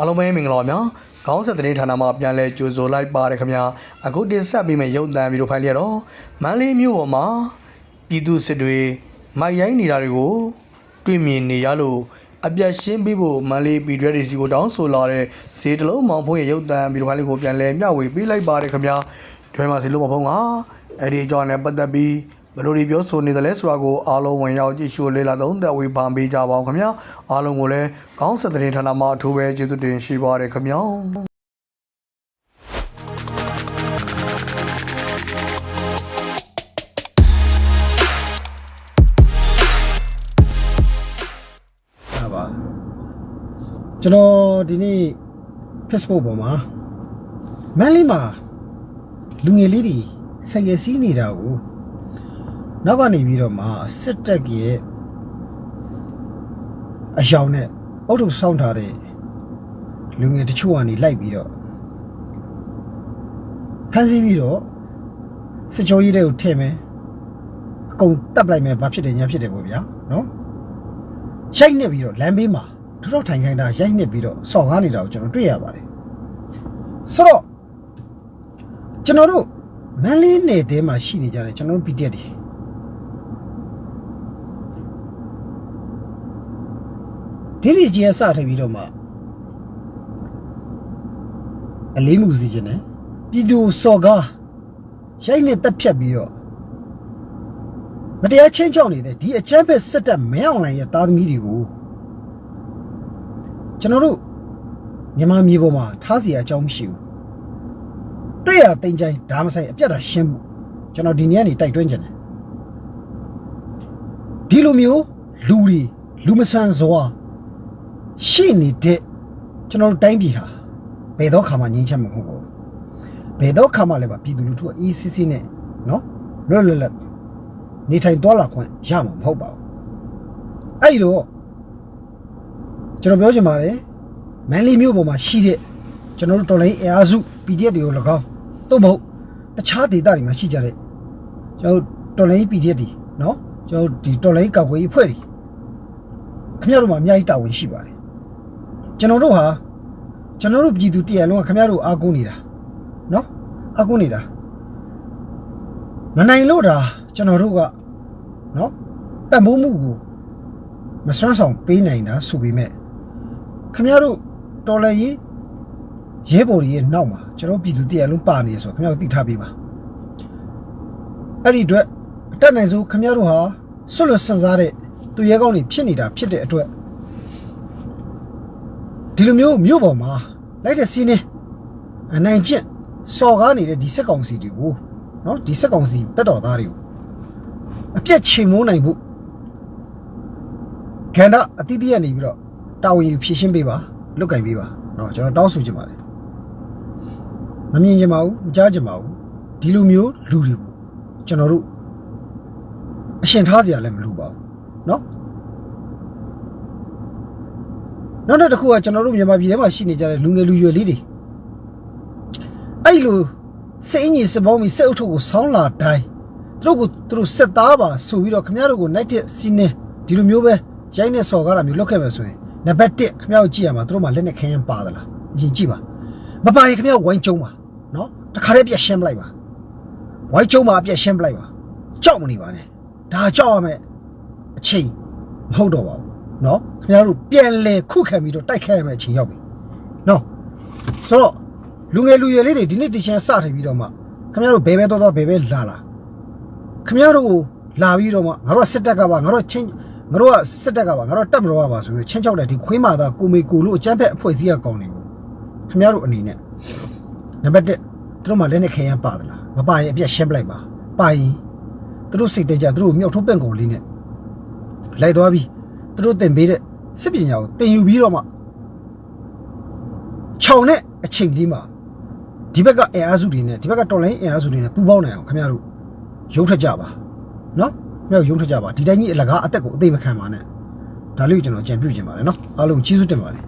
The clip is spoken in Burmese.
အားလုံးပဲမင်္ဂလာပါများခေါင်းဆက်သတင်းဌာနမှာပြန်လဲကြိုဆိုလိုက်ပါတယ်ခင်ဗျာအခုတင်ဆက်ပေးမယ့်ရုပ်သံဗီဒီယိုဖိုင်လေးကတော့မန္တလေးမြို့ပေါ်မှာပြည်သူစစ်တွေမိုက်ရိုင်းနေတာတွေကိုတွေ့မြင်နေရလို့အပြတ်ရှင်းပေးဖို့မန္တလေးပြည်တွဲဒေစီကိုတောင်းဆိုလာတဲ့ဈေးတလုံးမောင်ဖုံးရဲ့ရုပ်သံဗီဒီယိုဖိုင်လေးကိုပြန်လဲမျှဝေပေးလိုက်ပါတယ်ခင်ဗျာတွဲမှာဈေးလုံးမောင်ဖုံးကအဲ့ဒီအကြောင်းနဲ့ပတ်သက်ပြီး ဘယ်လိုတွေပြောဆိုနေသလဲဆိုတာကိုအားလုံးဝင်ရောက်ကြည့်ရှုလေ့လာသုံးသပ်ဝေဖန်ပေးကြပါအောင်ခင်ဗျာအားလုံးကိုလည်းခေါင်းဆက်သတင်းဌာနမှာအထူးပဲကျေးဇူးတင်ရှိပါတယ်ခင်ဗျာဟာပါကျွန်တော်ဒီနေ့ Facebook ပေါ်မှာမန်လေးမှာလူငယ်လေးတွေဆိုင်ရစီးနေတာကို နောက်ကနေပြီးတော့မှစစ်တပ်ရဲ့အယောင်နဲ့အုတ်ထုပ်ဆောင်းထားတဲ့လူငယ်တချို့ကနေလိုက်ပြီးတော့ဖမ်းဆီးပြီးတော့စစ်ကြောရေးတွေကိုထည့်မယ်အကုန်တပ်လိုက်မယ်ဘာဖြစ်တယ်ညာဖြစ်တယ်ပေါ့ဗျာနော်ရိုက်နေပြီးတော့လမ်းဘေးမှာထထောက်ထိုင်ခိုင်းတာရိုက်နေပြီးတော့စော်ကားနေတာကိုကျွန်တော်တွေ့ရပါတယ်ဆိုတော့ကျွန်တော်တို့မန်လေးနယ်တဲမှာရှိနေကြတယ်ကျွန်တော်တို့ PDF တွေ ဒီလီကြီးအစထည့်ပြီးတော့မှအလေးမှုစီခြင်းနဲ့ပြည်သူစော်ကားရိုက်နေတက်ဖြတ်ပြီးတော့မတရားချင်းချောက်နေတဲ့ဒီအချမ်းဖက်စစ်တပ်မဲအောင်လိုင်းရဲ့သားသမီးတွေကိုကျွန်တော်တို့မြန်မာမြေပေါ်မှာထားစီအကြောင်းမရှိဘူးတွေ့ရတင်ချိုင်းဒါမဆိုင်အပြတ်တာရှင်းမှုကျွန်တော်ဒီနေ့ကနေတိုက်တွန်းကြတယ်ဒီလိုမျိုးလူတွေလူမဆန်စွာ ရှိနေတဲ့ကျွန်တော်တို့တိုင်းပြည်ဟာဘယ်တော့ခါမှငြိမ်းချမ်းမှာမဟုတ်ဘူးဘယ်တော့ခါမှလည်းပါပြည်သူလူထုက ECC နဲ့နော်လွတ်လွတ်လပ်နေထိုင်သွားလာခွင့်ရမှာမဟုတ်ပါဘူးအဲ့ဒီတော့ကျွန်တော်ပြောချင်ပါတယ်မန်လီမြို့ပေါ်မှာရှိတဲ့ကျွန်တော်တို့တော်လိုင်းအင်အားစု PDF တွေကို၎င်းတို့မဟုတ်တခြားဒေသတွေမှာရှိကြတဲ့ကျွန်တော်တို့တော်လိုင်း PDF တွေနော်ကျွန်တော်တို့ဒီတော်လိုင်းကောက်ွယ်ရေးအဖွဲ့တွေခင်ဗျားတို့မှာအများကြီးတာဝန်ရှိပါတယ် ကျွန်တော်တို့ဟာကျွန်တော်တို့ပြည်သူတရလုံးကခင်ဗျားတို့အားကိုးနေတာနော်အားကိုးနေတာမနိုင်လို့ဒါကျွန်တော်တို့ကနော်ပတ်မိုးမှုကိုမစွမ်းဆောင်ပေးနိုင်တာဆိုပေမဲ့ခင်ဗျားတို့တော်လည်းရေးရဲဘော်တွေရဲ့နောက်မှာကျွန်တော်ပြည်သူတရားလုံးပါနေရဆိုခင်ဗျားတို့သိထားပေးပါအဲ့ဒီအတွက်အတက်နိုင်ဆုံးခင်ဗျားတို့ဟာဆွတ်လွတ်စံစားတဲ့သူရဲကောင်းတွေဖြစ်နေတာဖြစ်တဲ့အတွက် ဒီလိုမျိုးမြို့ပေါ်မှာလိုက်တဲ့စီးနေအနိုင်ကျင့်စော်ကားနေတဲ့ဒီစက်ကောင်စီတွေကိုနော်ဒီစက်ကောင်စီပက်တော်သားတွေကိုအပြက်ချိန်မိုးနိုင်ဖို့ခန္ဓာအတိတ်ကနေပြီးတော့တာဝန်ယူဖြည့်ရှင်းပေးပါလွတ်ကင်ပေးပါနော်ကျွန်တော်တောင်းဆိုချင်ပါတယ်မမြင်ချင်ပါဘူးမကြားချင်ပါဘူးဒီလိုမျိုးလူတွေကိုကျွန်တော်တို့အရှင်ထားစရာလည်းမလိုပါဘူးနော် နောက်တစ်ခုကကျွန်တော်တို့မြန်မာပြည်ထဲမှာရှိနေကြတဲ့လူငယ်လူရွယ်လေးတွေအဲ့လိုစိတ်အငြိစပေါင်းပြီးစိတ်အုပ်ထုပ်ကိုဆောင်းလာတိုင်းသူတို့ကိုသူတို့စက်သားပါဆိုပြီးတော့ခမရတို့ကိုနိုင်တဲ့စီးနေဒီလိုမျိုးပဲရိုင်းနေစော်ကားတာမျိုးလုပ်ခဲ့မယ်ဆိုရင်နံပါတ်1ခမရတို့ကြည့်ရမှာသူတို့မှလက်နဲ့ခင်းရင်ပါသလားအရင်ကြည့်ပါမပါရင်ခမရဝိုင်းကျုံပါနော်တခါတည်းပြက်ရှင်းပလိုက်ပါဝိုင်းကျုံပါပြက်ရှင်းပလိုက်ပါကြောက်မနေပါနဲ့ဒါကြောက်ရမယ်အချိန်မဟုတ်တော့ပါဘူး နော်ခမရတို့ပြန်လဲခုခံပြီးတော့တိုက်ခိုက်ရမယ်အချိန်ရောက်ပြီနော်ဆိုတော့လူငယ်လူရွယ်လေးတွေဒီနေ့တချင်စထိုင်ပြီးတော့မှခင်ဗျားတို့ဘယ်ပဲတော့တော့ဘယ်ပဲလာလာခင်ဗျားတို့ကိုလာပြီးတော့မှငါတို့ကစစ်တပ်ကပါငါတို့ချင်းငါတို့ကစစ်တပ်ကပါငါတို့တက်မတော်ကပါဆိုပြီးချင်းချောက်တဲ့ဒီခွေးမာသားကိုမေကိုလို့အကြမ်းဖက်အဖွဲ့အစည်းကကောင်းနေဘူးခင်ဗျားတို့အနေနဲ့နံပါတ်1သူတို့မှလက်နဲ့ခရမ်းပါသလားမပါရင်အပြက်ရှင်းပလိုက်ပါပါရင်သူတို့စိတ်တကြသူတို့မြောက်ထုတ်ပင့်ကုန်လေးနဲ့လိုက်သွားပြီး သူတို့တင်ပေးတဲ့စစ်ပညာကိုတင်ယူပြီးတော့မှခြုံနဲ့အချိန်လေးမှာဒီဘက်ကအင်အားစုတွေနဲ့ဒီဘက်ကတော်လိုင်းအင်အားစုတွေနဲ့ပူးပေါင်းနိုင်အောင်ခင်ဗျားတို့ရုံးထက်ကြပါနော်ခင်ဗျားတို့ရုံးထက်ကြပါဒီတိုင်းကြီးအလကားအသက်ကိုအသေးမခံပါနဲ့ဒါလေးကိုကျွန်တော်ကြံပြုတ်ခြင်းပါတယ်နော်အားလုံးကျေးဇူးတင်ပါတယ်